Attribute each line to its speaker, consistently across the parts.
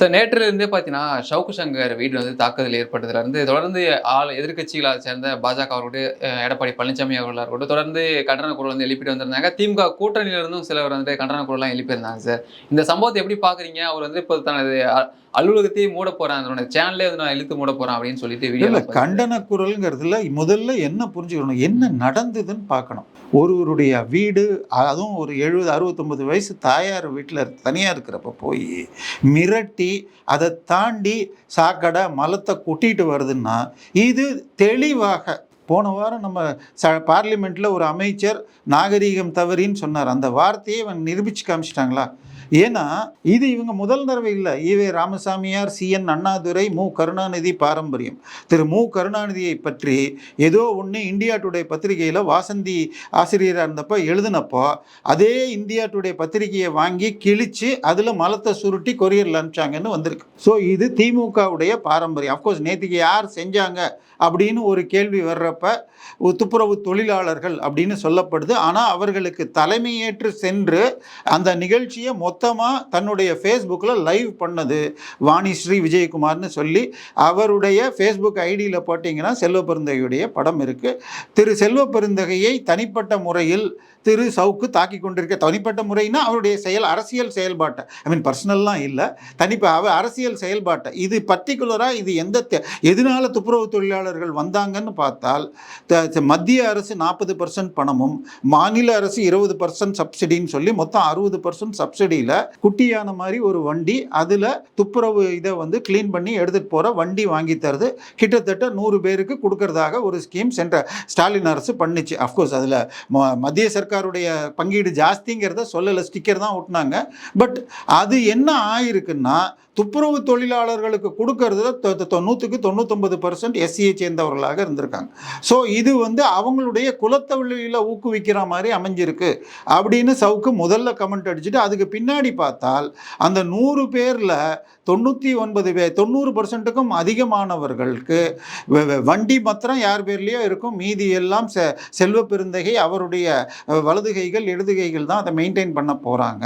Speaker 1: Sir நேற்றிலிருந்தே பார்த்தீங்கன்னா ஷவுக்கு சங்கர் வீடு வந்து தாக்குதல் ஏற்பட்டதுலேருந்து தொடர்ந்து ஆள் எதிர்க்கட்சிகளை சேர்ந்த பாஜக அவர்களுடைய எடப்பாடி பழனிசாமி அவர்களாக இருக்கட்டும் தொடர்ந்து கண்டன குரல் வந்து எழுப்பிட்டு வந்திருந்தாங்க. திமுக கூட்டணியிலிருந்தும் சிலர் வந்து கண்டன குரல்லாம் எழுப்பியிருந்தாங்க சார் இந்த சம்பவத்தை எப்படி பார்க்குறீங்க அவர் வந்து இப்போ தனது அலுவலகத்தையே மூட போறேன் அதனோட சேனலே வந்து நான் இழுத்து மூட போறேன் அப்படின்னு சொல்லிட்டு
Speaker 2: இல்ல
Speaker 1: வீடியோ
Speaker 2: கண்டன குரல்ங்கிறதுல முதல்ல என்ன புரிஞ்சுக்கணும்? என்ன நடந்ததுன்னு பார்க்கணும். ஒருவருடைய வீடு அதுவும் ஒரு எழுபது அறுபத்தொம்பது வயசு தாயார் வீட்டில் தனியாக இருக்கிறப்ப போய் மிரட்டி அதை தாண்டி சாக்கடை மலத்தை கொட்டிட்டு வருதுன்னா இது தெளிவாக போன வாரம் நம்ம ச பார்லிமெண்ட்டில் ஒரு அமைச்சர் நாகரீகம் தவறின்னு சொன்னார். அந்த வார்த்தையை இவன் நிரூபிச்சு காமிச்சிட்டாங்களா? ஏன்னா இது இவங்க முதல் தடவை இல்லை. ஈவே ராமசாமியார் சி. என். அண்ணாதுரை மு. கருணாநிதி பாரம்பரியம். திரு. மு. கருணாநிதியை பற்றி ஏதோ ஒன்று இந்தியா டுடே பத்திரிகையில் வாசந்தி ஆசிரியராக இருந்தப்போ எழுதினப்போ அதே இந்தியா டுடே பத்திரிகையை வாங்கி கிழிச்சு அதில் மலத்தை சுருட்டி கொரியரில் அனுப்பிச்சாங்கன்னு வந்திருக்கு. ஸோ இது திமுகவுடைய பாரம்பரியம். அஃப்கோர்ஸ் நேற்றுக்கு யார் செஞ்சாங்க அப்படின்னு ஒரு கேள்வி வர்றப்ப துப்புரவு தொழிலாளர்கள் அப்படின்னு சொல்லப்படுது. ஆனால் அவர்களுக்கு தலைமையேற்று சென்று அந்த நிகழ்ச்சியை மொத்த மொத்தமாக தன்னுடைய ஃபேஸ்புக்கில் லைவ் பண்ணது. வாணிஸ்ரீ விஜயகுமார்னு சொல்லி அவருடைய ஃபேஸ்புக் ஐடியில் போட்டிங்கன்னா செல்வ பெருந்தகையுடைய படம் இருக்குது திரு செல்வ பெருந்தகையை தனிப்பட்ட முறையில் திரு சவுக்கு தாக்கி கொண்டிருக்க தனிப்பட்ட முறைனா அவருடைய செயல் அரசியல் செயல்பாட்டை. ஐ மீன் பர்சனல்லாம் இல்லை. தனிப்ப அவ அரசியல் செயல்பாட்டை. இது பர்டிகுலராக இது எந்த தே- எதனால துப்புரவு தொழிலாளர்கள் வந்தாங்கன்னு பார்த்தால் த- மத்திய அரசு நாற்பது பர்சன்ட் பணமும் மாநில அரசு இருபது பர்சன்ட் சப்சிடின்னு சொல்லி மொத்தம் அறுபது பர்சன்ட் சப்சிடியில் குட்டியான மாதிரி ஒரு வண்டி அதில் துப்புரவு இதை வந்து க்ளீன் பண்ணி எடுத்துகிட்டு போகிற வண்டி வாங்கி தருது. கிட்டத்தட்ட நூறு பேருக்கு கொடுக்கறதாக ஒரு ஸ்கீம் சென்ற ஸ்டாலின் அரசு பண்ணுச்சு. அஃப்கோர்ஸ் அதில் மத்திய சர்க்காருடைய பங்கீடு ஜாஸ்திங்கிறத சொல்லலை ஸ்டிக்கர் தான் ஒட்டினாங்க பட் அது என்ன ஆயிருக்குன்னா துப்புரவு தொழிலாளர்களுக்கு கொடுக்கறது தொ- தொண்ணூற்றுக்கு தொண்ணூத்தொம்பது பர்சன்ட் எஸ்சியை சேர்ந்தவர்களாக இருந்திருக்காங்க. ஸோ இது வந்து அவங்களுடைய குலத்தொழிலில் ஊக்குவிக்கிற மாதிரி அமைஞ்சிருக்கு அப்படின்னு சவுக்கு முதல்ல கமெண்ட் அடிச்சுட்டு அதுக்கு பின்னாடி பார்த்தால் அந்த நூறு பேரில் தொண்ணூற்றி ஒன்பது பேர் தொண்ணூறு பர்சன்ட்டுக்கும் அதிகமானவர்களுக்கு வண்டி மாத்திரம் யார் பேர்லேயோ இருக்கும். மீதி எல்லாம் செ செல்வ பெருந்தகை அவருடைய வலதுகைகள் இடதுகைகள் தான் அதை மெயின்டைன் பண்ண போகிறாங்க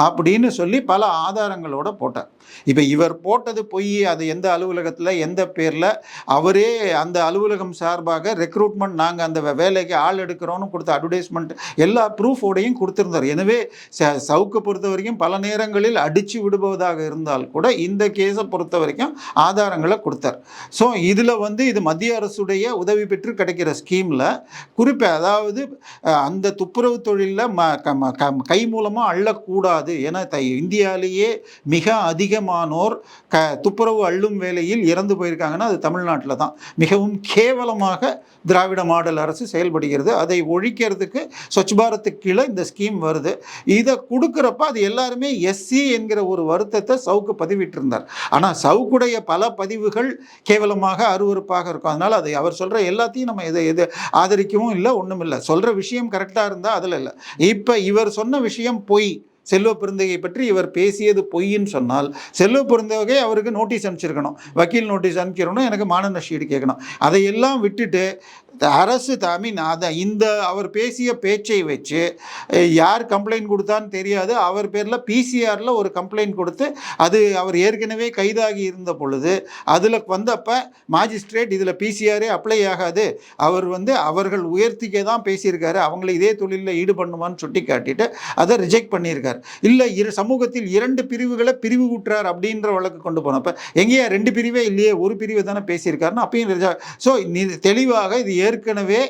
Speaker 2: அப்படின்னு சொல்லி பல ஆதாரங்களோட போட்டார். இப்போ இவர் போட்டது பொய் அது எந்த அலுவலகத்தில் எந்த பேரில் அவரே அந்த அலுவலகம் சார்பாக ரெக்ரூட்மெண்ட் நாங்கள் அந்த வே- வேலைக்கு ஆள் எடுக்கிறோன்னு கொடுத்த அட்வர்டைஸ்மெண்ட் எல்லா ப்ரூஃபோடையும் கொடுத்துருந்தார். எனவே ச- சவுக்கை பொறுத்த வரைக்கும் பல நேரங்களில் அடித்து விடுபவதாக இருந்தால் கூட இந்த கேஸை பொறுத்த வரைக்கும் ஆதாரங்களை கொடுத்தார். ஸோ இதில் வந்து இது மத்திய அரசுடைய உதவி பெற்று கிடைக்கிற ஸ்கீமில் குறிப்பாக அதாவது அந்த துப்புரவு தொழிலில் ம க- ம- க- கை மூலமாக அள்ளக்கூடாது. ஏன்னா த இந்தியாவிலேயே மிக அதிகமாக அதிகமானோர் க துப்புரவு அள்ளும் வேலையில் இறந்து போயிருக்காங்கன்னா அது தமிழ்நாட்டில் தான் மிகவும் கேவலமாக திராவிட மாடல் அரசு செயல்படுகிறது. அதை ஒழிக்கிறதுக்கு ஸ்வச் பாரத்துக்கு கீழே இந்த ஸ்கீம் வருது. இதை கொடுக்குறப்ப அது எல்லாருமே எஸ்சி என்கிற ஒரு வருத்தத்தை சவுக்கு பதிவிட்டிருந்தார். ஆனால் சவுக்குடைய பல பதிவுகள் கேவலமாக அருவருப்பாக இருக்கும். அதனால் அதை அவர் சொல்கிற எல்லாத்தையும் நம்ம இதை எது ஆதரிக்கவும் இல்லை ஒன்றும் இல்லை சொல்கிற விஷயம் கரெக்டாக இருந்தால் அதில் இல்லை. இப்போ இவர் சொன்ன விஷயம் பொய். செல்வ பெருந்தகை பற்றி இவர் பேசியது பொய்ன்னு சொன்னால் செல்வ பெருந்தகை அவருக்கு நோட்டீஸ் அனுப்பிச்சிருக்கணும். வக்கீல் நோட்டீஸ் அனுப்பிக்கிறோன்னா எனக்கு மான நஷ்டீடு கேட்கணும். அதையெல்லாம் விட்டுட்டு அரசு ஐ அதை இந்த அவர் பேசிய பேச்சை வச்சு யார் கம்ப்ளைண்ட் கொடுத்தான்னு தெரியாது. அவர் பேரில் பிசிஆரில் ஒரு கம்ப்ளைண்ட் கொடுத்து அது அவர் ஏற்கனவே கைதாகி இருந்த பொழுது அதில் வந்தப்போ மாஜிஸ்ட்ரேட் இதில் பிசிஆரே அப்ளை ஆகாது. அவர் வந்து அவர்கள் உயர்த்திக்கே தான் பேசியிருக்காரு. அவங்கள இதே தொழிலில் ஈடுபண்ணுமான்னு சுட்டி காட்டிட்டு அதை ரிஜெக்ட் பண்ணியிருக்கார். இல்லை இரு சமூகத்தில் இரண்டு பிரிவுகளை பிரிவு கூட்டுறார் அப்படின்ற வழக்கு கொண்டு போனப்ப எங்கேயா ரெண்டு பிரிவே இல்லையே ஒரு பிரிவை தானே பேசியிருக்காருன்னு அப்பயும் ஸோ தெளிவாக இது ஏற்கனவே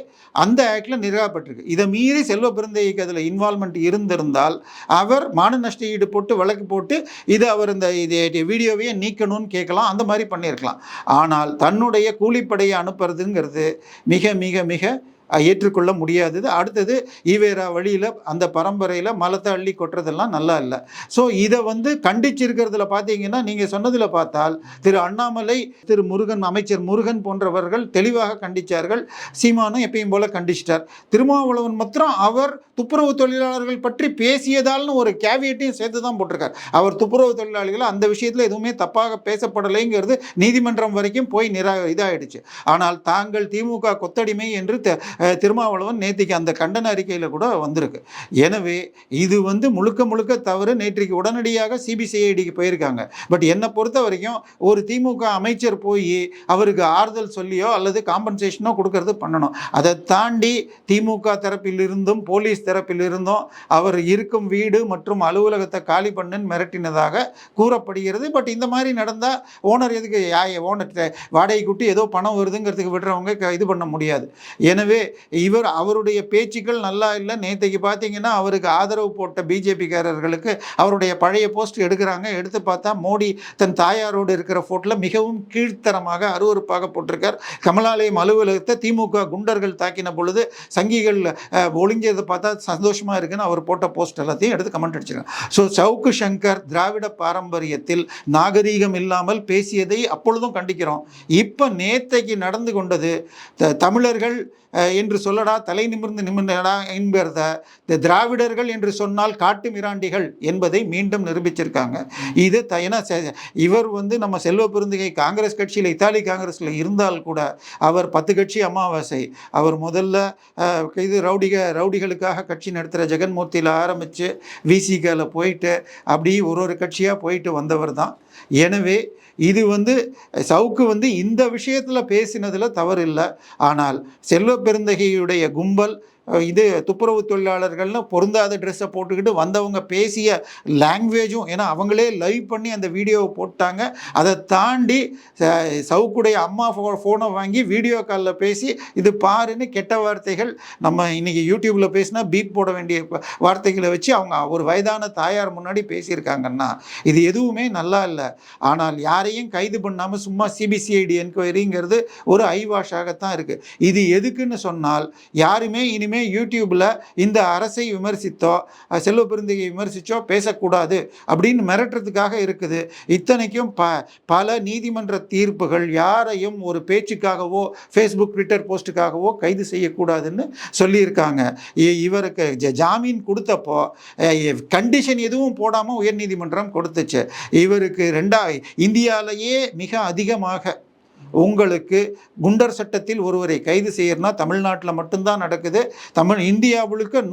Speaker 2: அந்த ஆக்டில் நிறுவப்பட்டிருக்கு இதை மீறி செல்வ பிறந்தைக்கு அதில் இன்வால்மெண்ட் இருந்திருந்தால் அவர் மான நஷ்ட ஈடு போட்டு வழக்கு போட்டு இதை அவர் இந்த இது வீடியோவையே நீக்கணும்னு கேட்கலாம். அந்த மாதிரி பண்ணியிருக்கலாம். ஆனால் தன்னுடைய கூலிப்படையை அனுப்புறதுங்கிறது மிக மிக மிக ஏற்றுக்கொள்ள முடியாதது. அடுத்தது ஈவேரா வழியில் அந்த பரம்பரையில் மலத்தை அள்ளி கொட்டுறதெல்லாம் நல்லா இல்லை. ஸோ இதை வந்து கண்டிச்சிருக்கிறதுல பார்த்தீங்கன்னா நீங்கள் சொன்னதில் பார்த்தால் திரு அண்ணாமலை திரு முருகன் அமைச்சர் முருகன் போன்றவர்கள் தெளிவாக கண்டிச்சார்கள். சீமானும் எப்பயும் போல கண்டிச்சிட்டார். திருமாவளவன் மாத்திரம் அவர் துப்புரவு தொழிலாளர்கள் பற்றி பேசியதால்னு ஒரு கேவியட்டையும் சேர்த்து தான் போட்டிருக்கார். அவர் துப்புரவு தொழிலாளிகள் அந்த விஷயத்தில் எதுவுமே தப்பாக பேசப்படலைங்கிறது நீதிமன்றம் வரைக்கும் போய் நிரா இதாயிடுச்சு. ஆனால் தாங்கள் திமுக கொத்தடிமை என்று திருமாவளவன் நேத்திக்கு அந்த கண்டன அறிக்கையில் கூட வந்திருக்கு. எனவே இது வந்து முழுக்க முழுக்க தவறு. நேற்றைக்கு உடனடியாக சிபிசிஐடிக்கு போயிருக்காங்க. பட் என்னை பொறுத்த வரைக்கும் ஒரு திமுக அமைச்சர் போய் அவருக்கு ஆறுதல் சொல்லியோ அல்லது காம்பன்சேஷனோ கொடுக்கறது பண்ணணும். அதை தாண்டி திமுக தரப்பிலிருந்தும் போலீஸ் தரப்பிலிருந்தும் அவர் இருக்கும் வீடு மற்றும் அலுவலகத்தை காலி பண்ணுன்னு மிரட்டினதாக கூறப்படுகிறது. பட் இந்த மாதிரி நடந்தால் ஓனர் எதுக்கு ஓனர் வாடகை குட்டி ஏதோ பணம் வருதுங்கிறதுக்கு விடுறவங்க க- இது பண்ண முடியாது. எனவே இவர் அவருடைய பேச்சுக்கள் நல்லா இல்லை. நேற்றைக்கு பார்த்தீங்கன்னா அவருக்கு ஆதரவு போட்ட பிஜேபிக்காரர்களுக்கு அவருடைய பழைய போஸ்ட் எடுக்கிறாங்க. எடுத்து பார்த்தா மோடி தன் தாயாரோடு இருக்கிற ஃபோட்டோவில் மிகவும் கீழ்த்தரமாக அருவருப்பாக போட்டிருக்கார். கமலாலயம் அலுவலகத்தை திமுக குண்டர்கள் தாக்கின பொழுது சங்கிகள் ஒளிஞ்சதை பார்த்தா சந்தோஷமாக இருக்குன்னு அவர் போட்ட போஸ்ட் எல்லாத்தையும் எடுத்து கமெண்ட் அடிச்சிருக்காங்க. ஸோ சவுக்கு சங்கர் திராவிட பாரம்பரியத்தில் நாகரீகம் இல்லாமல் பேசியதை அப்பொழுதும் கண்டிக்கிறோம். இப்போ நேற்றைக்கு நடந்து கொண்டது த- தமிழர்கள் என்று சொல்லடா தலை நிமிர்ந்து நிமிர்ந்தடா என்பத இந்த திராவிடர்கள் என்று சொன்னால் காட்டு மிராண்டிகள் என்பதை மீண்டும் நிரூபிச்சிருக்காங்க. இது ஏன்னா செ- இவர் வந்து நம்ம செல்வ பெருந்தகை காங்கிரஸ் கட்சியில் இத்தாலி காங்கிரஸில் இருந்தால் கூட அவர் பத்து கட்சி அமாவாசை. அவர் முதல்ல இது ரவுடிக ரவுடிகளுக்காக கட்சி நடத்துகிற ஜெகன்மூர்த்தியில் ஆரம்பித்து விசிகால போயிட்டு அப்படி ஒரு ஒரு கட்சியாக போயிட்டு வந்தவர் தான். எனவே இது வந்து சவுக்கு வந்து இந்த விஷயத்தில் பேசினதில் தவறு இல்லை ஆனால் செல்வ பெருந்தகையுடைய கும்பல் இது துப்புரவு தொழிலாளர்கள்னு பொருந்தாத ட்ரெஸ்ஸை போட்டுக்கிட்டு வந்தவங்க பேசிய லாங்குவேஜும் ஏன்னா அவங்களே லைவ் பண்ணி அந்த வீடியோவை போட்டாங்க. அதை தாண்டி சவுக்குடைய அம்மா ஃபோ ஃபோனை வாங்கி வீடியோ காலில் பேசி இது பாருன்னு கெட்ட வார்த்தைகள் நம்ம இன்றைக்கி யூடியூப்பில் பேசினா பீப் போட வேண்டிய வார்த்தைகளை வச்சு அவங்க ஒரு வயதான தாயார் முன்னாடி பேசியிருக்காங்கன்னா இது எதுவுமே நல்லா இல்லை. ஆனால் யாரையும் கைது பண்ணாமல் சும்மா சிபிசிஐடி என்கொயரிங்கிறது ஒரு ஐவாஷாகத்தான் இருக்குது இது எதுக்குன்னு சொன்னால் யாருமே இனிமேல் யூடியூப்பில் இந்த அரசை விமர்சித்தோ செல்வ பெருந்தகையை விமர்சித்தோ பேசக்கூடாது அப்படின்னு மிரட்டுறதுக்காக இருக்குது. இத்தனைக்கும் ப பல நீதிமன்ற தீர்ப்புகள் யாரையும் ஒரு பேச்சுக்காகவோ ஃபேஸ்புக் ட்விட்டர் போஸ்ட்டுக்காகவோ கைது செய்யக்கூடாதுன்னு சொல்லியிருக்காங்க. இ- இவருக்கு ஜ- ஜாமீன் கொடுத்தப்போ கண்டிஷன் எதுவும் போடாமல் உயர்நீதிமன்றம் கொடுத்துச்சு. இவருக்கு ரெண்டா இந்தியாவிலேயே மிக அதிகமாக உங்களுக்கு குண்டர் சட்டத்தில் ஒருவரை கைது செய்யறனா தமிழ்நாட்டில் மட்டும்தான் நடக்குது. தமிழ் இந்தியா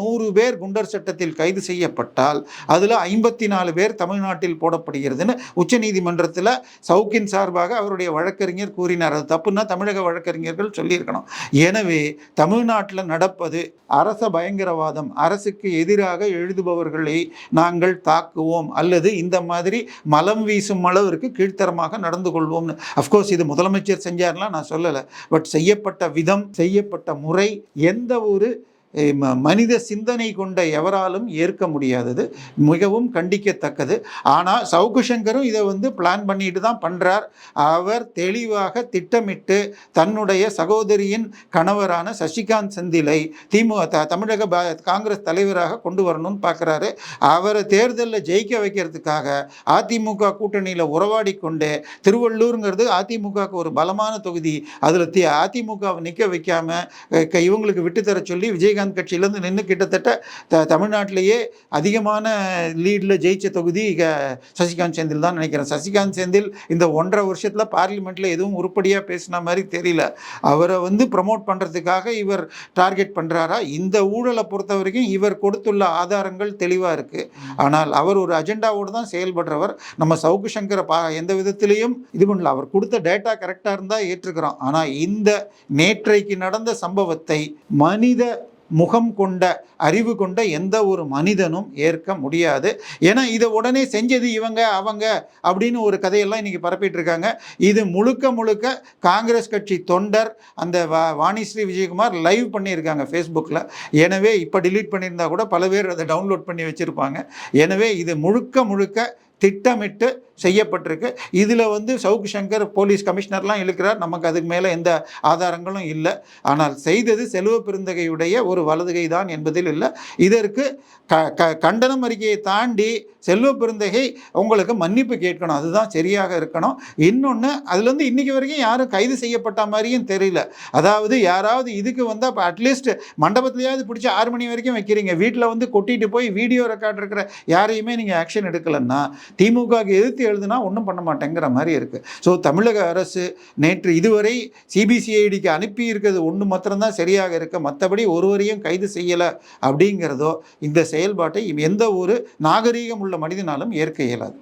Speaker 2: நூறு பேர் குண்டர் சட்டத்தில் கைது செய்யப்பட்டால் அதில் ஐம்பத்தி நாலு பேர் தமிழ்நாட்டில் போடப்படுகிறதுன்னு உச்சநீதிமன்றத்தில் சவுக்கின் சார்பாக அவருடைய வழக்கறிஞர் கூறினார். அது தப்புன்னா தமிழக வழக்கறிஞர்கள் சொல்லியிருக்கணும். எனவே தமிழ்நாட்டில் நடப்பது அரச பயங்கரவாதம். அரசுக்கு எதிராக எழுதுபவர்களை நாங்கள் தாக்குவோம். அல்லது இந்த மாதிரி மலம் வீசும் அளவிற்கு கீழ்த்தரமாக நடந்து கொள்வோம்னு. அஃப்கோர்ஸ் இது முதலமைச்சர் செஞ்சார்லாம் நான் சொல்லலை. பட் செய்யப்பட்ட விதம் செய்யப்பட்ட முறை எந்த ஒரு மனித சிந்தனை கொண்ட எவராலும் ஏற்க முடியாதது மிகவும் கண்டிக்கத்தக்கது. ஆனால் சவுக்கு சங்கரும் இதை வந்து பிளான் பண்ணிட்டு தான் பண்ணுறார் அவர் தெளிவாக திட்டமிட்டு தன்னுடைய சகோதரியின் கணவரான சசிகாந்த் செந்திலை திமுக தமிழக பா காங்கிரஸ் தலைவராக கொண்டு வரணும்னு பார்க்குறாரு அவரை தேர்தலில் ஜெயிக்க வைக்கிறதுக்காக அதிமுக கூட்டணியில் உறவாடி கொண்டு திருவள்ளூருங்கிறது அதிமுகவுக்கு ஒரு பலமான தொகுதி. அதில் தி அதிமுகவை நிற்க வைக்காமல் இவங்களுக்கு விட்டுத்தர சொல்லி விஜயகாந்த் கட்சியிலேருந்து நின்று கிட்டத்தட்ட த தமிழ்நாட்டிலேயே அதிகமான லீடில் ஜெயிச்ச தொகுதி சசிகாந்த் செந்தில் தான் நினைக்கிறேன். சசிகாந்த் செந்தில் இந்த ஒன்றரை வருஷத்தில் பார்லிமெண்ட்டில் எதுவும் உருப்படியாக பேசின மாதிரி தெரியல. அவரை வந்து ப்ரமோட் பண்ணுறதுக்காக இவர் டார்கெட் பண்ணுறாரா இந்த ஊழலை பொறுத்த வரைக்கும் இவர் கொடுத்துள்ள ஆதாரங்கள் தெளிவாக இருக்குது ஆனால் அவர் ஒரு அஜெண்டாவோடு தான் செயல்படுறவர். நம்ம சவுக்கு சங்கரை பா எந்த விதத்திலையும் இது பண்ணல. அவர் கொடுத்த டேட்டா கரெக்டாக இருந்தால் ஏற்றுக்கிறோம். ஆனால் இந்த நேற்றைக்கு நடந்த சம்பவத்தை மனித முகம் கொண்ட அறிவு கொண்ட எந்த ஒரு மனிதனும் ஏற்க முடியாது. ஏன்னா இதை உடனே செஞ்சது இவங்க அவங்க அப்படின்னு ஒரு கதையெல்லாம் இன்னைக்கு பரப்பிட்டு இருக்காங்க இது முழுக்க முழுக்க காங்கிரஸ் கட்சி தொண்டர் அந்த வா வாணிஸ்ரீ விஜயகுமார் லைவ் பண்ணியிருக்காங்க ஃபேஸ்புக்கில் எனவே இப்போ டிலீட் பண்ணியிருந்தா கூட பல பேர் அதை டவுன்லோட் பண்ணி வச்சுருப்பாங்க. எனவே இது முழுக்க முழுக்க திட்டமிட்டு செய்யப்பட்டிருக்கு. இதில் வந்து சவுக் சங்கர் போலீஸ் கமிஷனர்லாம் இழுக்கிறார். நமக்கு அதுக்கு மேலே எந்த ஆதாரங்களும் இல்லை. ஆனால் செய்தது செல்வ பெருந்தகையுடைய ஒரு வலதுகை தான் என்பதில் இல்லை. இதற்கு க க கண்டனம் அறிக்கையை தாண்டி செல்வ பெருந்தகை உங்களுக்கு மன்னிப்பு கேட்கணும். அதுதான் சரியாக இருக்கணும். இன்னொன்று அதுலேருந்து இன்னைக்கு வரைக்கும் யாரும் கைது செய்யப்பட்ட மாதிரியும் தெரியல. அதாவது யாராவது இதுக்கு வந்தால் அப்போ அட்லீஸ்ட் மண்டபத்துலையாவது பிடிச்சி ஆறு மணி வரைக்கும் வைக்கிறீங்க. வீட்டில் வந்து கொட்டிட்டு போய் வீடியோ ரெக்கார்ட் இருக்கிற யாரையுமே நீங்கள் ஆக்ஷன் எடுக்கலைன்னா திமுகவுக்கு எதிர்த்து கடிதம் எழுதுனா ஒன்றும் பண்ண மாட்டேங்கிற மாதிரி இருக்குது ஸோ தமிழக அரசு நேற்று இதுவரை சிபிசிஐடிக்கு அனுப்பி இருக்கிறது ஒன்று மாத்திரம்தான் சரியாக இருக்க. மற்றபடி ஒருவரையும் கைது செய்யலை அப்படிங்கிறதோ இந்த செயல்பாட்டை எந்த ஒரு நாகரீகம் உள்ள மனிதனாலும் ஏற்க இயலாது.